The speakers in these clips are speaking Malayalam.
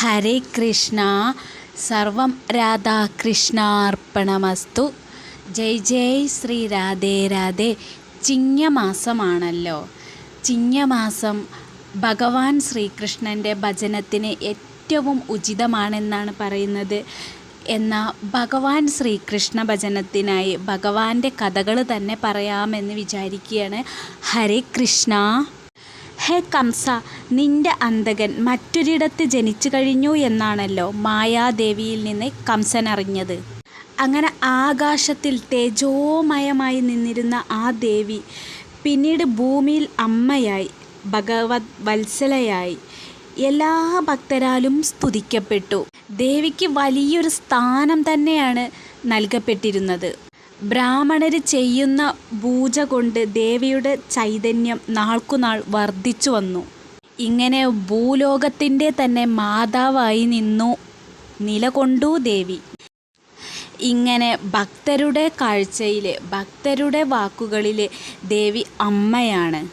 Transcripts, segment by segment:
ഹരേ കൃഷ്ണ. സർവം രാധാകൃഷ്ണാർപ്പണമസ്തു. ജയ് ജയ് ശ്രീ രാധേ രാധേ. ചിങ്ങമാസമാണല്ലോ. ചിങ്ങമാസം ഭഗവാൻ ശ്രീകൃഷ്ണന്റെ ഭജനത്തിന് ഏറ്റവും ഉചിതമാണെന്നാണ് പറയുന്നത്. എന്നാൽ ഭഗവാൻ ശ്രീകൃഷ്ണ ഭജനത്തിനായി ഭഗവാന്റെ കഥകൾ തന്നെ പറയാമെന്ന് വിചാരിക്കുകയാണ്. ഹരേ കൃഷ്ണ. ഹേ കംസ നിന്റെ അന്തകൻ മറ്റൊരിടത്ത് ജനിച്ചു കഴിഞ്ഞു എന്നാണല്ലോ മായാദേവിയിൽ നിന്ന് കംസൻ അറിഞ്ഞത്. അങ്ങനെ ആകാശത്തിൽ തേജോമയമായി നിന്നിരുന്ന ആ ദേവി പിന്നീട് ഭൂമിയിൽ അമ്മയായി ഭഗവത് വത്സലയായി എല്ലാ ഭക്തരാലും സ്തുതിക്കപ്പെട്ടു. ദേവിക്ക് വലിയൊരു സ്ഥാനം തന്നെയാണ് നൽകപ്പെട്ടിരുന്നത്. ബ്രാഹ്മണർ ചെയ്യുന്ന പൂജ കൊണ്ട് ദേവിയുടെ ചൈതന്യം നാൾക്കുനാൾ വർദ്ധിച്ചു വന്നു. ഇങ്ങനെ ഭൂലോകത്തിന്റെ തന്നെ മാതാവായി നിന്നു നിലകൊണ്ടു ദേവി. ഇങ്ങനെ ഭക്തരുടെ കാഴ്ചയിൽ ഭക്തരുടെ വാക്കുകളിൽ ദേവി അമ്മയാണ്.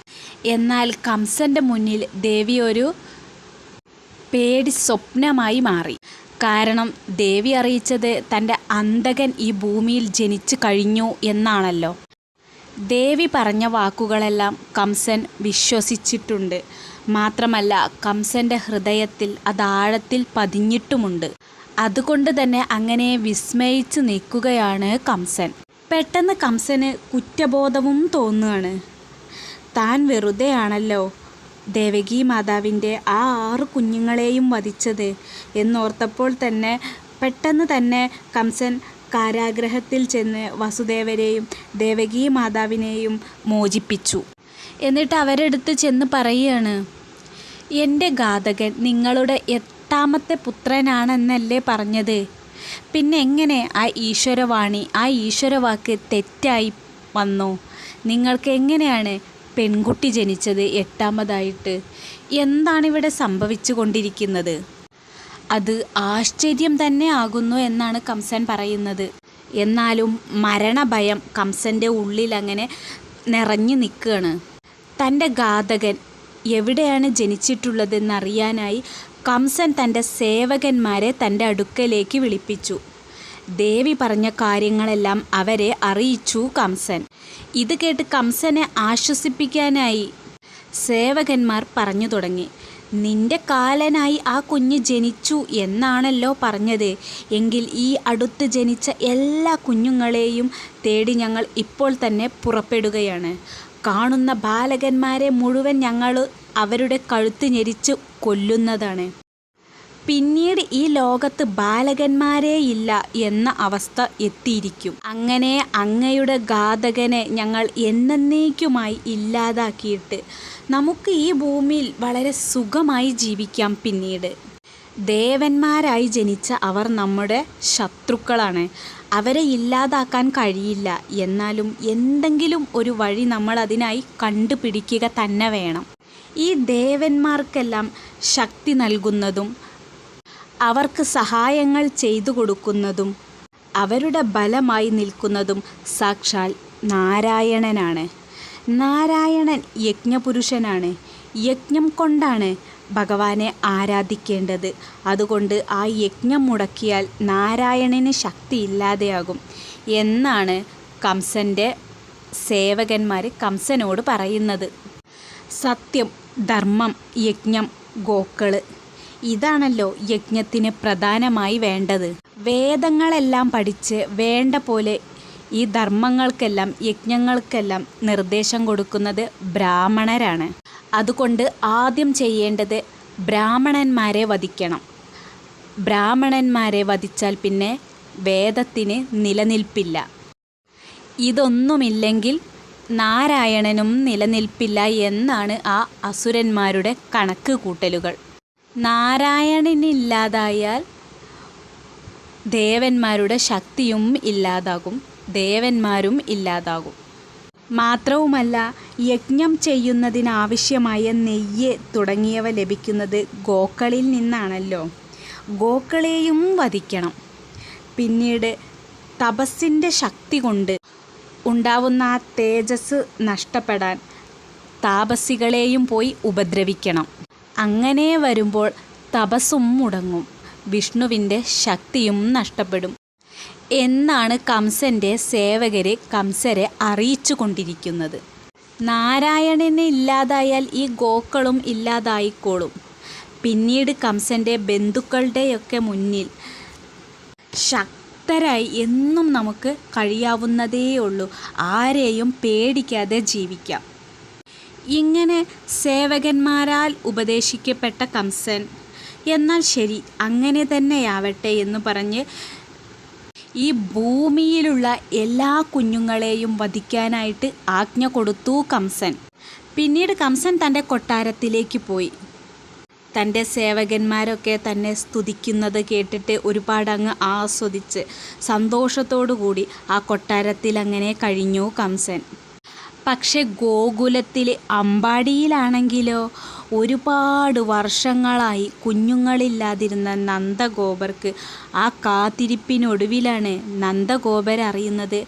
എന്നാൽ കംസന്റെ മുന്നിൽ ദേവി ഒരു പേടി സ്വപ്നമായി മാറി. കാരണം ദേവി അറിയിച്ചത് തന്റെ അന്തകൻ ഈ ഭൂമിയിൽ ജനിച്ചു കഴിഞ്ഞു എന്നാണല്ലോ. ദേവി പറഞ്ഞ വാക്കുകളെല്ലാം കംസൻ വിശ്വസിച്ചിട്ടുണ്ട്. മാത്രമല്ല കംസന്റെ ഹൃദയത്തിൽ അതാഴത്തിൽ പതിഞ്ഞിട്ടുമുണ്ട്. അതുകൊണ്ട് തന്നെ അങ്ങനെ വിസ്മയിച്ച് നിൽക്കുകയാണ് കംസൻ. പെട്ടെന്ന് കംസന് കുറ്റബോധവും തോന്നുകയാണ്. താൻ വെറുതെയാണല്ലോ. ദേവകി മാതാവിന്റെ ആ ആറ് കുഞ്ഞുങ്ങളെയും വധിച്ചത് എന്നോർത്തപ്പോൾ തന്നെ പെട്ടെന്ന് തന്നെ കംസൻ കാരാഗ്രഹത്തിൽ ചെന്ന് വസുദേവരെയും ദേവകി മാതാവിനെയും മോചിപ്പിച്ചു. എന്നിട്ട് അവരെടുത്ത് ചെന്ന് പറയുകയാണ് എന്റെ ഘാതകൻ നിങ്ങളുടെ എട്ടാമത്തെ പുത്രനാണെന്നല്ലേ പറഞ്ഞത്. പിന്നെ എങ്ങനെ ആ ഈശ്വരവാണി ആ ഈശ്വരവാക്ക് തെറ്റായി വന്നു? നിങ്ങൾക്ക് എങ്ങനെയാണ് പെൺകുട്ടി ജനിച്ചത് എട്ടാമതായിട്ട് എന്താണിവിടെ സംഭവിച്ചു കൊണ്ടിരിക്കുന്നത് അത് ആശ്ചര്യം തന്നെ ആകുന്നു എന്നാണ് കംസൻ പറയുന്നത്. എന്നാലും മരണഭയം കംസന്റെ ഉള്ളിൽ അങ്ങനെ നിറഞ്ഞു നിൽക്കുകയാണ്. തന്റെ ഘാതകൻ എവിടെയാണ് ജനിച്ചിട്ടുള്ളതെന്നറിയാനായി കംസൻ തന്റെ സേവകന്മാരെ തന്റെ അടുക്കലേക്ക് വിളിപ്പിച്ചു. ദേവി പറഞ്ഞ കാര്യങ്ങളെല്ലാം അവരെ അറിയിച്ചു കംസൻ. ഇത് കേട്ട് കംസനെ ആശ്വസിപ്പിക്കാനായി സേവകന്മാർ പറഞ്ഞു തുടങ്ങി. നിന്റെ കാലനായി ആ കുഞ്ഞ് ജനിച്ചു എന്നാണല്ലോ പറഞ്ഞത്. എങ്കിൽ ഈ അടുത്ത് ജനിച്ച എല്ലാ കുഞ്ഞുങ്ങളെയും തേടി ഞങ്ങൾ ഇപ്പോൾ തന്നെ പുറപ്പെടുകയാണ്. കാണുന്ന ബാലകന്മാരെ മുഴുവൻ ഞങ്ങൾ അവരുടെ കഴുത്ത് ഞെരിച്ച് കൊല്ലുന്നതാണ്. പിന്നീട് ഈ ലോകത്ത് ബാലകന്മാരേയില്ല എന്ന അവസ്ഥ എത്തിയിരിക്കും. അങ്ങനെ അങ്ങയുടെ ഘാതകനെ ഞങ്ങൾ എന്നേക്കുമായി ഇല്ലാതാക്കിയിട്ട് നമുക്ക് ഈ ഭൂമിയിൽ വളരെ സുഖമായി ജീവിക്കാം പിന്നീട്. ദേവന്മാരായി ജനിച്ച അവർ നമ്മുടെ ശത്രുക്കളാണ്. അവരെ ഇല്ലാതാക്കാൻ കഴിയില്ല. എന്നാലും എന്തെങ്കിലും ഒരു വഴി നമ്മൾ അതിനായി കണ്ടുപിടിക്കുക തന്നെ വേണം. ഈ ദേവന്മാർക്കെല്ലാം ശക്തി നൽകുന്നതും അവർക്ക് സഹായങ്ങൾ ചെയ്തു കൊടുക്കുന്നതും അവരുടെ ബലമായി നിൽക്കുന്നതും സാക്ഷാൽ നാരായണനാണ്. നാരായണൻ യജ്ഞപുരുഷനാണ്. യജ്ഞം കൊണ്ടാണ് ഭഗവാനെ ആരാധിക്കേണ്ടത്. അതുകൊണ്ട് ആ യജ്ഞം മുടക്കിയാൽ നാരായണന് ശക്തി ഇല്ലാതെയാകും എന്നാണ് കംസന്റെ സേവകന്മാർ കംസനോട് പറയുന്നത്. സത്യം ധർമ്മം യജ്ഞം ഗോക്കൾ. ഇതാണല്ലോ യജ്ഞത്തിന് പ്രധാനമായി വേണ്ടത്. വേദങ്ങളെല്ലാം പഠിച്ച് വേണ്ട പോലെ ഈ ധർമ്മങ്ങൾക്കെല്ലാം യജ്ഞങ്ങൾക്കെല്ലാം നിർദ്ദേശം കൊടുക്കുന്നത് ബ്രാഹ്മണരാണ്. അതുകൊണ്ട് ആദ്യം ചെയ്യേണ്ടത് ബ്രാഹ്മണന്മാരെ വധിക്കണം. ബ്രാഹ്മണന്മാരെ വധിച്ചാൽ പിന്നെ വേദത്തിന് നിലനിൽപ്പില്ല. ഇതൊന്നുമില്ലെങ്കിൽ നാരായണനും നിലനിൽപ്പില്ല എന്നാണ് ആ അസുരന്മാരുടെ കണക്ക് കൂട്ടലുകൾ. നാരായണനില്ലാതായാൽ ദേവന്മാരുടെ ശക്തിയും ഇല്ലാതാകും ദേവന്മാരും ഇല്ലാതാകും. മാത്രവുമല്ല യജ്ഞം ചെയ്യുന്നതിനാവശ്യമായ നെയ്യ് തുടങ്ങിയവ ലഭിക്കുന്നത് ഗോക്കളിൽ നിന്നാണല്ലോ. ഗോക്കളെയും വധിക്കണം. പിന്നീട് തപസ്സിന്റെ ശക്തി കൊണ്ട് ഉണ്ടാവുന്ന തേജസ് നഷ്ടപ്പെടാൻ താപസികളെയും പോയി ഉപദ്രവിക്കണം. അങ്ങനെ വരുമ്പോൾ തപസ്സും മുടങ്ങും. വിഷ്ണുവിന്റെ ശക്തിയും നഷ്ടപ്പെടും. എന്നാണ് കംസന്റെ സേവകരെ കംസരെ അറിയിച്ചു കൊണ്ടിരിക്കുന്നത് നാരായണനെ ഇല്ലാതായാൽ ഈ ഗോക്കളും ഇല്ലാതായിക്കോളും. പിന്നീട് കംസന്റെ ബന്ധുക്കളുടെയൊക്കെ മുന്നിൽ ശക്തരായി എന്നും നമുക്ക് കഴിയാവുന്നതേയുള്ളൂ. ആരെയും പേടിക്കാതെ ജീവിക്കാം. ഇങ്ങനെ സേവകന്മാരാൽ ഉപദേശിക്കപ്പെട്ട കംസൻ. എന്നാൽ ശരി അങ്ങനെ തന്നെയാവട്ടെ എന്ന് പറഞ്ഞ് ഈ ഭൂമിയിലുള്ള എല്ലാ കുഞ്ഞുങ്ങളെയും വധിക്കാനായിട്ട് ആജ്ഞ കൊടുത്തു കംസൻ. പിന്നീട് കംസൻ തന്റെ കൊട്ടാരത്തിലേക്ക് പോയി. തന്റെ സേവകന്മാരൊക്കെ തന്നെ സ്തുതിക്കുന്നത് കേട്ടിട്ട് ഒരുപാട് അങ്ങ് ആസ്വദിച്ച് സന്തോഷത്തോടു കൂടി ആ കൊട്ടാരത്തിൽ അങ്ങനെ കഴിഞ്ഞു കംസൻ. പക്ഷെ ഗോകുലത്തിൽ അമ്പാടിയിലാണെങ്കിലോ? ഒരുപാട് വർഷങ്ങളായി കുഞ്ഞുങ്ങളില്ലാതിരുന്ന നന്ദഗോപർക്ക് ആ കാത്തിരിപ്പിനൊടുവിലാണ് നന്ദഗോപർ അറിയുന്നത്.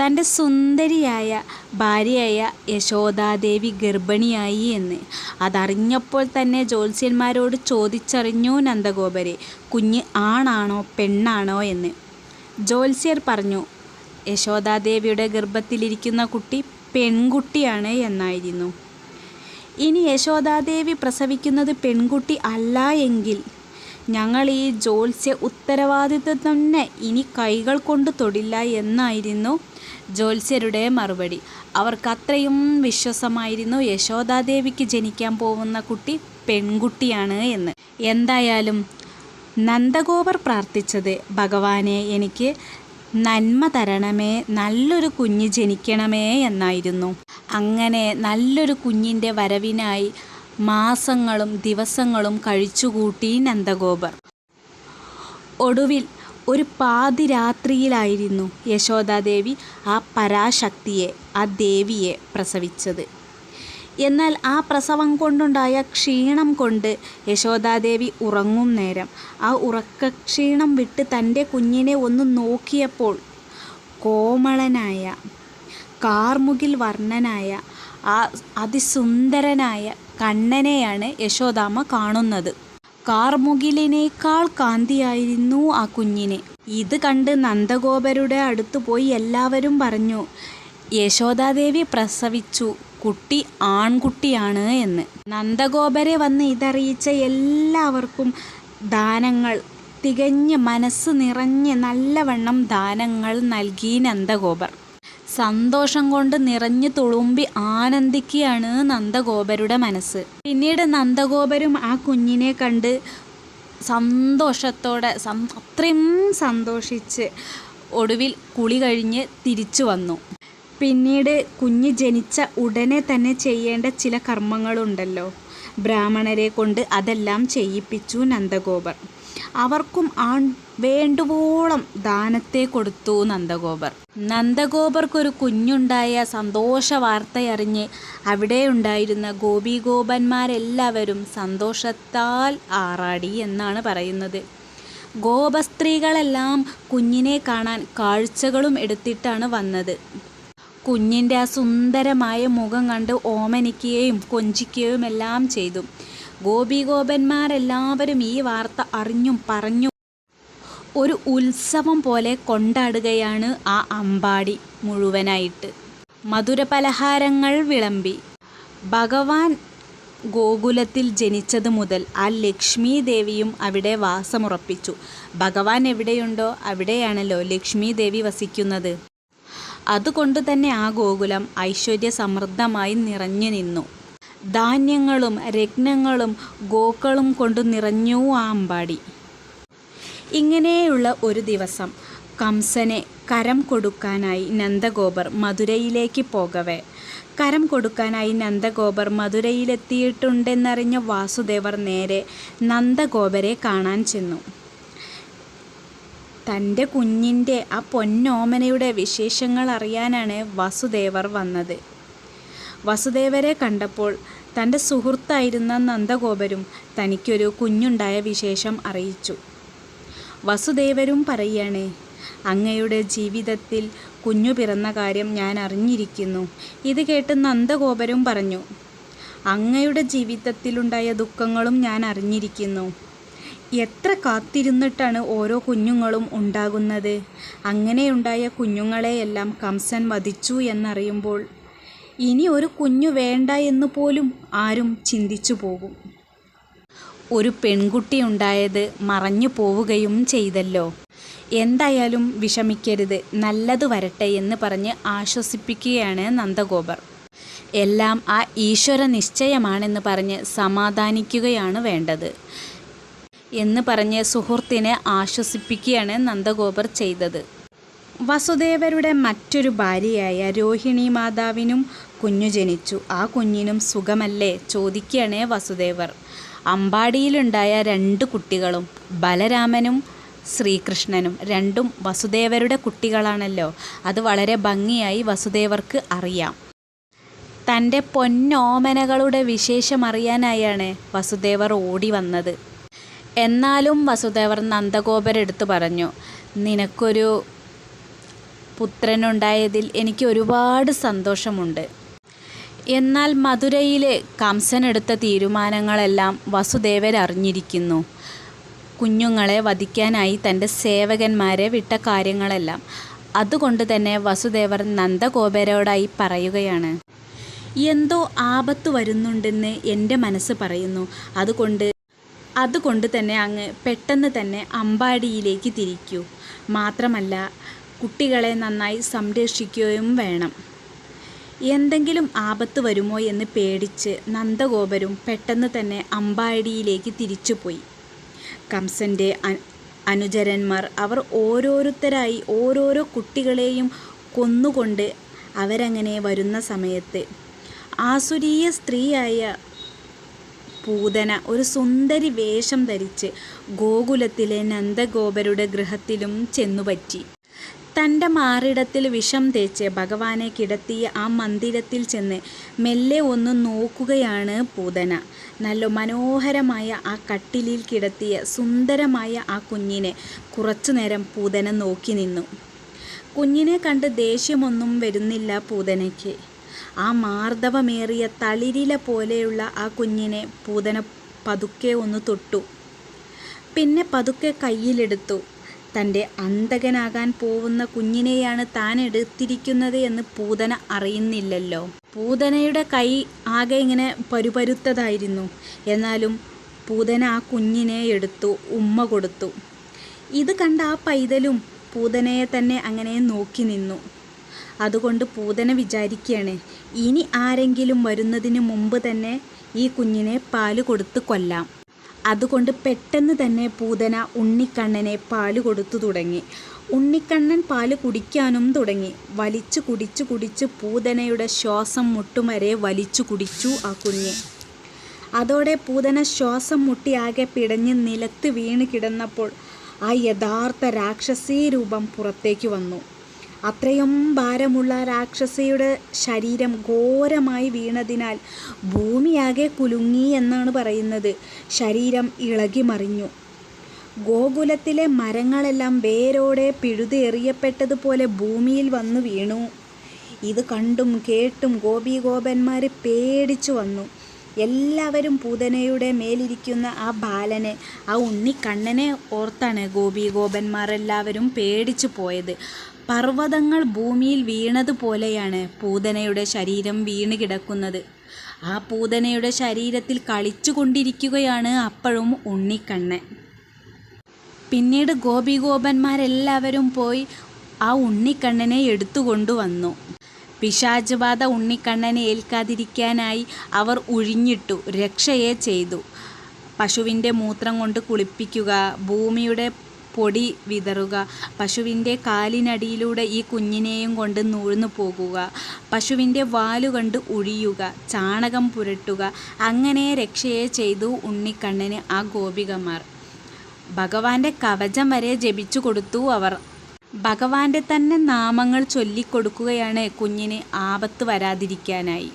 തന്റെ സുന്ദരിയായ ഭാര്യയായ യശോദാദേവി ഗർഭിണിയായി എന്ന്. അതറിഞ്ഞപ്പോൾ തന്നെ ജ്യോത്സ്യന്മാരോട് ചോദിച്ചറിഞ്ഞു നന്ദഗോപരെ കുഞ്ഞ് ആണാണോ പെണ്ണാണോ എന്ന്. ജ്യോത്സ്യർ പറഞ്ഞു യശോദാദേവിയുടെ ഗർഭത്തിലിരിക്കുന്ന കുട്ടി പെൺകുട്ടിയാണ് എന്നായിരുന്നു. ഇനി യശോദാദേവി പ്രസവിക്കുന്നത് പെൺകുട്ടി അല്ല എങ്കിൽ ഞങ്ങൾ ഈ ജ്യോത്സ്യ ഉത്തരവാദിത്വം തന്നെ ഇനി കൈകൾ കൊണ്ട് തൊടില്ല എന്നായിരുന്നു ജ്യോത്സ്യരുടെ മറുപടി. അവർക്കത്രയും വിശ്വാസമായിരുന്നു യശോദാദേവിക്ക് ജനിക്കാൻ പോകുന്ന കുട്ടി പെൺകുട്ടിയാണ് എന്ന്. എന്തായാലും നന്ദഗോപർ പ്രാർത്ഥിച്ചത് ഭഗവാനെ എനിക്ക് നന്മ തരണമേ നല്ലൊരു കുഞ്ഞ് ജനിക്കണമേ എന്നായിരുന്നു. അങ്ങനെ നല്ലൊരു കുഞ്ഞിന്റെ വരവിനായി മാസങ്ങളും ദിവസങ്ങളും കഴിച്ചുകൂട്ടി നന്ദഗോപർ. ഒടുവിൽ ഒരു പാതിരാത്രിയിലായിരുന്നു യശോദാദേവി ആ പരാശക്തിയെ ആ ദേവിയെ പ്രസവിച്ചത്. എന്നാൽ ആ പ്രസവം കൊണ്ടുണ്ടായ ക്ഷീണം കൊണ്ട് യശോദാദേവി ഉറങ്ങും നേരം. ആ ഉറക്കക്ഷീണം വിട്ട് തന്റെ കുഞ്ഞിനെ ഒന്ന് നോക്കിയപ്പോൾ കോമളനായ കാർമുകിൽ വർണനായ ആ അതിസുന്ദരനായ കണ്ണനെയാണ് യശോദാമ്മ കാണുന്നത്. കാർമുകിലിനേക്കാൾ കാന്തിയായിരുന്നു ആ കുഞ്ഞിനെ. ഇത് കണ്ട് നന്ദഗോപരുടെ അടുത്ത് പോയി എല്ലാവരും പറഞ്ഞു യശോദാദേവി പ്രസവിച്ചു. കുട്ടി ആൺകുട്ടിയാണ് എന്ന്. നന്ദഗോപരെ വന്ന് ഇതറിയിച്ച എല്ലാവർക്കും ദാനങ്ങൾ തികഞ്ഞ് മനസ്സ് നിറഞ്ഞ് നല്ലവണ്ണം ദാനങ്ങൾ നൽകി നന്ദഗോപർ. സന്തോഷം കൊണ്ട് നിറഞ്ഞു തുളുമ്പി ആനന്ദിക്കുകയാണ് നന്ദഗോപരുടെ മനസ്സ്. പിന്നീട് നന്ദഗോപരും ആ കുഞ്ഞിനെ കണ്ട് സന്തോഷത്തോടെ അത്രയും സന്തോഷിച്ച് ഒടുവിൽ കുളി കഴിഞ്ഞ് തിരിച്ചു വന്നു. പിന്നീട് കുഞ്ഞ് ജനിച്ച ഉടനെ തന്നെ ചെയ്യേണ്ട ചില കർമ്മങ്ങളുണ്ടല്ലോ. ബ്രാഹ്മണരെ കൊണ്ട് അതെല്ലാം ചെയ്യിപ്പിച്ചു നന്ദഗോപർ. അവർക്കും ആൺ വേണ്ടുവോളം ദാനത്തെ കൊടുത്തു നന്ദഗോപർ. നന്ദഗോപർക്കൊരു കുഞ്ഞുണ്ടായ സന്തോഷ വാർത്തയറിഞ്ഞ് അവിടെ ഉണ്ടായിരുന്ന ഗോപിഗോപന്മാരെല്ലാവരും സന്തോഷത്താൽ ആറാടി എന്നാണ് പറയുന്നത്. ഗോപസ്ത്രീകളെല്ലാം കുഞ്ഞിനെ കാണാൻ കാഴ്ചകളും എടുത്തിട്ടാണ് വന്നത്. കുഞ്ഞിന്റെ ആ സുന്ദരമായ മുഖം കണ്ട് ഓമനിക്കുകയും കൊഞ്ചിക്കുകയും എല്ലാം ചെയ്തു. ഗോപിഗോപന്മാരെല്ലാവരും ഈ വാർത്ത അറിഞ്ഞും പറഞ്ഞു ഒരു ഉത്സവം പോലെ കൊണ്ടാടുകയാണ് ആ അമ്പാടി മുഴുവനായിട്ട്. മധുര പലഹാരങ്ങൾ വിളമ്പി. ഭഗവാൻ ഗോകുലത്തിൽ ജനിച്ചത് മുതൽ ആ ലക്ഷ്മി ദേവിയും അവിടെ വാസമുറപ്പിച്ചു. ഭഗവാൻ എവിടെയുണ്ടോ അവിടെയാണല്ലോ ലക്ഷ്മി ദേവി വസിക്കുന്നത്. അതുകൊണ്ട് തന്നെ ആ ഗോകുലം ഐശ്വര്യ സമൃദ്ധമായി നിറഞ്ഞു നിന്നു. ധാന്യങ്ങളും രത്നങ്ങളും ഗോക്കളും കൊണ്ട് നിറഞ്ഞു ആ അമ്പാടി. ഇങ്ങനെയുള്ള ഒരു ദിവസം കംസനെ കരം കൊടുക്കാനായി നന്ദഗോപർ മധുരയിലേക്ക് പോകവേ. കരം കൊടുക്കാനായി നന്ദഗോപർ മധുരയിലെത്തിയിട്ടുണ്ടെന്നറിഞ്ഞ വാസുദേവർ നേരെ നന്ദഗോപരെ കാണാൻ ചെന്നു. തന്റെ കുഞ്ഞിന്റെ ആ പൊന്നോമനയുടെ വിശേഷങ്ങൾ അറിയാനാണ് വസുദേവർ വന്നത്. വസുദേവരെ കണ്ടപ്പോൾ തന്റെ സുഹൃത്തായിരുന്ന നന്ദഗോപരും തനിക്കൊരു കുഞ്ഞുണ്ടായ വിശേഷം അറിയിച്ചു. വസുദേവരും പറയാണ് അങ്ങയുടെ ജീവിതത്തിൽ കുഞ്ഞു പിറന്ന കാര്യം ഞാൻ അറിഞ്ഞിരിക്കുന്നു. ഇത് കേട്ട് നന്ദഗോപരും പറഞ്ഞു അങ്ങയുടെ ജീവിതത്തിലുണ്ടായ ദുഃഖങ്ങളും ഞാൻ അറിഞ്ഞിരിക്കുന്നു. എത്ര കാത്തിരുന്നിട്ടാണ് ഓരോ കുഞ്ഞുങ്ങളും ഉണ്ടാകുന്നത്? അങ്ങനെയുണ്ടായ കുഞ്ഞുങ്ങളെയെല്ലാം കംസൻ വധിച്ചു എന്നറിയുമ്പോൾ ഇനി ഒരു കുഞ്ഞു വേണ്ട എന്ന് പോലും ആരും ചിന്തിച്ചു പോകും. ഒരു പെൺകുട്ടി ഉണ്ടായത് മറഞ്ഞു പോവുകയും ചെയ്തല്ലോ. എന്തായാലും വിഷമിക്കരുത് നല്ലത് വരട്ടെ എന്ന് പറഞ്ഞ് ആശ്വസിപ്പിക്കുകയാണ് നന്ദഗോപർ. എല്ലാം ആ ഈശ്വര നിശ്ചയമാണെന്ന് പറഞ്ഞ് സമാധാനിക്കുകയാണ് വേണ്ടത്. എന്ന് പറഞ്ഞ് സുഹൃത്തിനെ ആശ്വസിപ്പിക്കുകയാണ് നന്ദഗോപർ ചെയ്തത്. വസുദേവരുടെ മറ്റൊരു ഭാര്യയായ രോഹിണി മാതാവിനും കുഞ്ഞു ജനിച്ചു. ആ കുഞ്ഞിനും സുഖമല്ലേ? ചോദിക്കുകയാണ് വസുദേവർ. അമ്പാടിയിലുണ്ടായ രണ്ട് കുട്ടികളും ബലരാമനും ശ്രീകൃഷ്ണനും രണ്ടും വസുദേവരുടെ കുട്ടികളാണല്ലോ. അത് വളരെ ഭംഗിയായി വസുദേവർക്ക് അറിയാം. തന്റെ പൊന്നോമനകളുടെ വിശേഷം അറിയാനായാണ് വസുദേവർ ഓടി വന്നത്. എന്നാലും വസുദേവർ നന്ദഗോപരെടുത്ത് പറഞ്ഞു നിനക്കൊരു പുത്രനുണ്ടായതിൽ എനിക്ക് ഒരുപാട് സന്തോഷമുണ്ട്. എന്നാൽ മധുരയിലെ കംസനെടുത്ത തീരുമാനങ്ങളെല്ലാം വസുദേവർ അറിഞ്ഞിരിക്കുന്നു. കുഞ്ഞുങ്ങളെ വധിക്കാനായി തന്റെ സേവകന്മാരെ വിട്ട കാര്യങ്ങളെല്ലാം അതുകൊണ്ട് തന്നെ വസുദേവർ നന്ദഗോപരോടായി പറയുകയാണ്. എന്തോ ആപത്ത് വരുന്നുണ്ടെന്ന് എന്റെ മനസ്സ് പറയുന്നു. അതുകൊണ്ട് അതുകൊണ്ട് തന്നെ അങ്ങ് പെട്ടെന്ന് തന്നെ അമ്പാടിയിലേക്ക് തിരിക്കൂ. മാത്രമല്ല കുട്ടികളെ നന്നായി സംരക്ഷിക്കുകയും വേണം. എന്തെങ്കിലും ആപത്ത് വരുമോ എന്ന് പേടിച്ച് നന്ദഗോപരും പെട്ടെന്ന് തന്നെ അമ്പാടിയിലേക്ക് തിരിച്ചുപോയി. കംസന്റെ അനുചരന്മാർ അവർ ഓരോരുത്തരായി ഓരോരോ കുട്ടികളെയും കൊന്നുകൊണ്ട് അവരങ്ങനെ വരുന്ന സമയത്ത് ആസുരീയ സ്ത്രീയായ പൂതന ഒരു സുന്ദരി വേഷം ധരിച്ച് ഗോകുലത്തിലെ നന്ദഗോപരുടെ ഗൃഹത്തിലും ചെന്നുപറ്റി. തന്റെ മാറിടത്തിൽ വിഷം തേച്ച് ഭഗവാനെ കിടത്തിയ ആ മന്ദിരത്തിൽ ചെന്ന് മെല്ലെ ഒന്ന് നോക്കുകയാണ് പൂതന. നല്ല മനോഹരമായ ആ കട്ടിലിൽ കിടത്തിയ സുന്ദരമായ ആ കുഞ്ഞിനെ കുറച്ചു നേരം പൂതന നോക്കി നിന്നു. കുഞ്ഞിനെ കണ്ട് ദേഷ്യമൊന്നും വരുന്നില്ല പൂതനയ്ക്ക്. ആ മാർദ്ദവമേറിയ തളിരില പോലെയുള്ള ആ കുഞ്ഞിനെ പൂതന പതുക്കെ ഒന്ന് തൊട്ടു. പിന്നെ പതുക്കെ കയ്യിലെടുത്തു. തന്റെ അന്തകനാകാൻ പോവുന്ന കുഞ്ഞിനെയാണ് താൻ എടുത്തിരിക്കുന്നത് എന്ന് പൂതന അറിയുന്നില്ലല്ലോ. പൂതനയുടെ കൈ ആകെ ഇങ്ങനെ പരുപരുത്തതായിരുന്നു. എന്നാലും പൂതന ആ കുഞ്ഞിനെ എടുത്തു ഉമ്മ കൊടുത്തു. ഇത് കണ്ട ആ പൈതലും പൂതനയെ തന്നെ അങ്ങനെ നോക്കി നിന്നു. അതുകൊണ്ട് പൂതന വിചാരിക്കുകയാണ് ഇനി ആരെങ്കിലും വരുന്നതിന് മുമ്പ് തന്നെ ഈ കുഞ്ഞിനെ പാൽ കൊടുത്ത് കൊല്ലാം. അതുകൊണ്ട് പെട്ടെന്ന് തന്നെ പൂതന ഉണ്ണിക്കണ്ണനെ പാൽ കൊടുത്തു തുടങ്ങി. ഉണ്ണിക്കണ്ണൻ പാൽ കുടിക്കാനും തുടങ്ങി. വലിച്ചു കുടിച്ചു കുടിച്ച് പൂതനയുടെ ശ്വാസം മുട്ടും വരെ വലിച്ചു കുടിച്ചു ആ കുഞ്ഞ്. അതോടെ പൂതന ശ്വാസം മുട്ടിയാകെ പിടഞ്ഞ് നിലത്ത് വീണ് കിടന്നപ്പോൾ ആ യഥാർത്ഥ രാക്ഷസീ രൂപം പുറത്തേക്ക് വന്നു. അത്രയും ഭാരമുള്ള രാക്ഷസിയുടെ ശരീരം ഘോരമായി വീണതിനാൽ ഭൂമിയാകെ കുലുങ്ങി എന്നാണ് പറയുന്നത്. ശരീരം ഇളകി മറിഞ്ഞു ഗോകുലത്തിലെ മരങ്ങളെല്ലാം വേരോടെ പിഴുതെറിയപ്പെട്ടതുപോലെ ഭൂമിയിൽ വന്നു വീണു. ഇത് കണ്ടും കേട്ടും ഗോപീഗോപന്മാർ പേടിച്ചു വന്നു. എല്ലാവരും പൂതനയുടെ മേലിരിക്കുന്ന ആ ബാലനെ ആ ഉണ്ണിക്കണ്ണനെ ഓർത്താണ് ഗോപി എല്ലാവരും പേടിച്ചു പോയത്. പർവതങ്ങൾ ഭൂമിയിൽ വീണതുപോലെയാണ് പൂതനയുടെ ശരീരം വീണ് കിടക്കുന്നത്. ആ പൂതനയുടെ ശരീരത്തിൽ കളിച്ചു കൊണ്ടിരിക്കുകയാണ് അപ്പോഴും ഉണ്ണിക്കണ്ണൻ. പിന്നീട് ഗോപിഗോപന്മാരെല്ലാവരും പോയി ആ ഉണ്ണിക്കണ്ണനെ എടുത്തുകൊണ്ടുവന്നു. പിശാച് ബാധ ഉണ്ണിക്കണ്ണനെ ഏൽക്കാതിരിക്കാനായി അവർ ഉഴിഞ്ഞിട്ടു രക്ഷയെ ചെയ്തു. പശുവിന്റെ മൂത്രം കൊണ്ട് കുളിപ്പിക്കുക ഭൂമിയുടെ പൊടി വിതറുക പശുവിന്റെ കാലിനടിയിലൂടെ ഈ കുഞ്ഞിനെയും കൊണ്ട് നൂഴ്ന്നു പോകുക പശുവിന്റെ വാലുകൊണ്ട് ഉഴിയുക ചാണകം പുരട്ടുക അങ്ങനെ രക്ഷയെ ചെയ്തു ഉണ്ണിക്കണ്ണന് ആ ഗോപികമാർ. ഭഗവാന്റെ കവചം വരെ ജപിച്ചു കൊടുത്തു അവർ. ഭഗവാന്റെ തന്നെ നാമങ്ങൾ ചൊല്ലിക്കൊടുക്കുകയാണ് കുഞ്ഞിന് ആപത്ത് വരാതിരിക്കാനായി.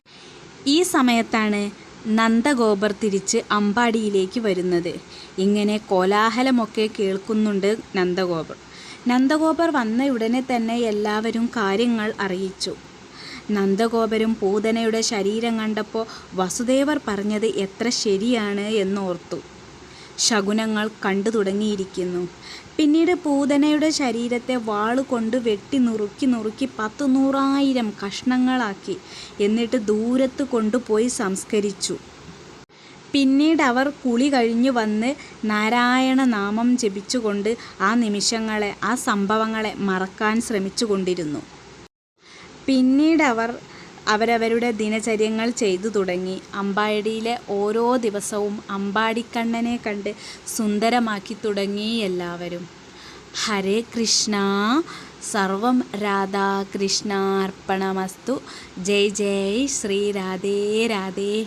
ഈ സമയത്താണ് നന്ദഗോപർ തിരിച്ച് അമ്പാടിയിലേക്ക് വരുന്നത്. ഇങ്ങനെ കോലാഹലമൊക്കെ കേൾക്കുന്നുണ്ട് നന്ദഗോപർ. നന്ദഗോപർ വന്ന ഉടനെ തന്നെ എല്ലാവരും കാര്യങ്ങൾ അറിയിച്ചു. നന്ദഗോപരും പൂതനയുടെ ശരീരം കണ്ടപ്പോൾ വസുദേവർ പറഞ്ഞത് എത്ര ശരിയാണ് എന്നോർത്തു. ശകുനങ്ങൾ കണ്ടു തുടങ്ങിയിരിക്കുന്നു. പിന്നീട് പൂതനയുടെ ശരീരത്തെ വാളുകൊണ്ട് വെട്ടി നുറുക്കി നുറുക്കി പത്തു നൂറായിരം കഷ്ണങ്ങളാക്കി എന്നിട്ട് ദൂരത്ത് കൊണ്ടുപോയി സംസ്കരിച്ചു. പിന്നീട് അവർ കുളി കഴിഞ്ഞു വന്ന് നാരായണ നാമം ജപിച്ചുകൊണ്ട് ആ നിമിഷങ്ങളെ ആ സംഭവങ്ങളെ മറക്കാൻ ശ്രമിച്ചുകൊണ്ടിരുന്നു. പിന്നീട് അവർ അവരവരുടെ ദിനചര്യങ്ങൾ ചെയ്തു തുടങ്ങി. അമ്പാടിയിലെ ഓരോ ദിവസവും അമ്പാടിക്കണ്ണനെ കണ്ട് സുന്ദരമാക്കി തുടങ്ങി എല്ലാവരും. ഹരേ കൃഷ്ണ. സർവം രാധാകൃഷ്ണാർപ്പണമസ്തു ജയ് ജയ് ശ്രീ രാധേ രാധേ.